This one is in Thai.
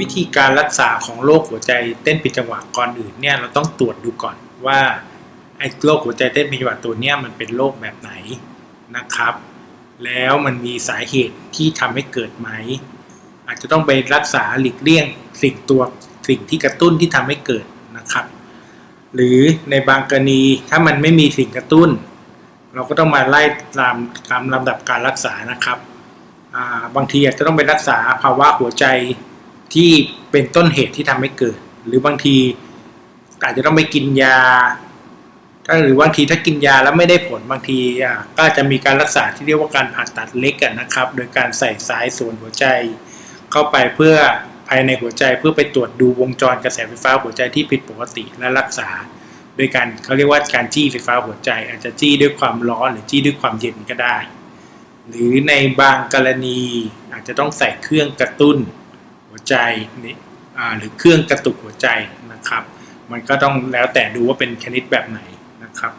วิธีการรักษาของโรคหัวใจเต้นผิดจังหวะก่อนอื่นเนี่ยเราต้องตรวจดูก่อนว่าไอ้โรคหัวใจเต้นผิดจังหวะตัวเนี้ยมันเป็นโรคแบบไหนนะครับ แล้วมันมีสาเหตุที่ทำให้เกิดไหม อาจจะต้องไปรักษาหลีกเลี่ยงสิ่งตัวสิ่งที่กระตุ้นที่ทำให้เกิดนะครับ หรือในบางกรณีถ้ามันไม่มีสิ่งกระตุ้น เราก็ต้องมาไล่ตามตามลำดับการรักษานะครับาบางทีอาจจะต้องไปรักษาภาวะหัวใจ ที่เป็นต้นเหตุที่ทำให้เกิด หรือบางทีอาจจะต้องไปกินยาถ้าหรือบางทีถ้ากินยาแล้วไม่ได้ผลบางทีอะก็จจะมีการรักษาที่เรียกว่าการผ่าตัดเล็กกันนะครับ โดยการใส่สายส่วนหัวใจ เข้าไปเพื่อภายในหัวใจเพื่อไปตรวจดูวงจรกระแสไฟฟ้าหัวใจที่ผิดปกติและรักษา โดยการเขาเรียกว่าการจี้ไฟฟ้าหัวใจ อาจจะจี้ด้วยความร้อนหรือจี้ด้วยความเย็นก็ได้ หรือในบางกรณีอาจจะต้องใส่เครื่องกระตุ้น หัวใจนี่หรือเครื่องกระตุกหัวใจนะครับ มันก็ต้องแล้วแต่ดูว่าเป็นชนิดแบบไหนนะครับ